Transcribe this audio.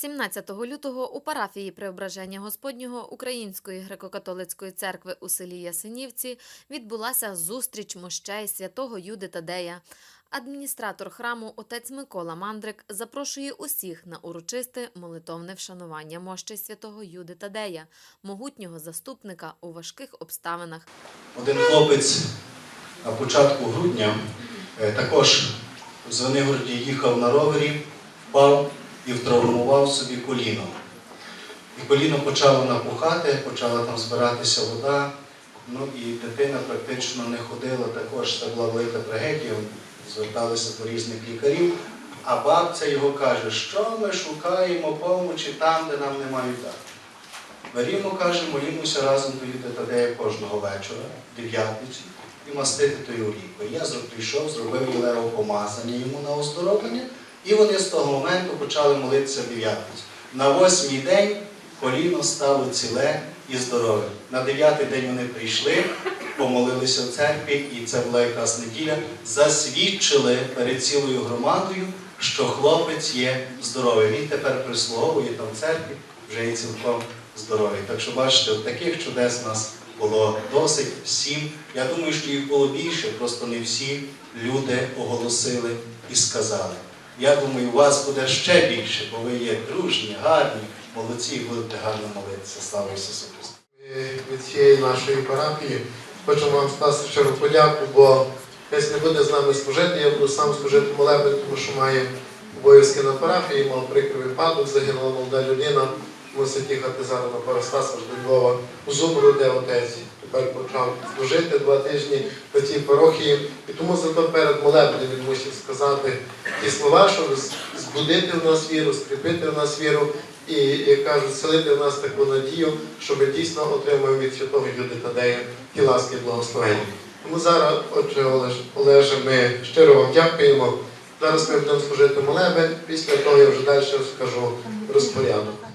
17 лютого у парафії Преображення Господнього Української греко-католицької церкви у селі Ясенівці відбулася зустріч мощей святого Юди Тадея. Адміністратор храму отець Микола Мандрик запрошує усіх на урочисте молитовне вшанування мощей святого Юди Тадея, могутнього заступника у важких обставинах. Один хлопець на початку грудня е, також в Звенигороді їхав на ровері, впав і втравмував собі коліно. І коліно почало напухати, почала там збиратися вода. Ну і дитина практично не ходила також. Це була велика трагедія. Зверталися до різних лікарів. А бабця його каже, що ми шукаємо помочі там, де нам не мають. Берімо, каже, молімося разом до Юди кожного вечора, дев'ятниці, і мастити тою олійкою. Я прийшов, зробив Єлево помазання йому на оздоровлення, і вони з того моменту почали молитися дев'ятницю. На восьмий день коліно стало ціле і здорове. На дев'ятий день вони прийшли, помолилися в церкві, і це була якраз неділя, засвідчили перед цілою громадою, що хлопець є здоровий. Він тепер прислуговує там в церкві, вже є цілком здоровий. Так що бачите, таких чудес у нас було досить всім. Я думаю, що їх було більше, просто не всі люди оголосили і сказали. Я думаю, у вас буде ще більше, бо ви є дружні, гарні, молодці, і будете гарно молитися. Слава Ісусу Христу! Від цієї нашої парафії хочемо вам скласти щиро подяку, бо десь не буде з нами служити, я буду сам служити молебен, тому що має обов'язки на парафії, мав прикрий випадок, загинула молода людина, мусить їхати зараз на Парастас аж до у Зубру, де отець тепер почав служити два тижні на цій парохії. І тому зато перед молебнем він мусив сказати ті слова, щоб збудити в нас віру, скріпити в нас віру і, як кажуть, селити в нас таку надію, що ми дійсно отримаємо від святого Юди Тадея ті ласки і благословення. Тому зараз, отже, Олеж, Олеже, ми щиро вам дякуємо. Зараз ми будемо служити молебень, після того я вже далі скажу розпорядок.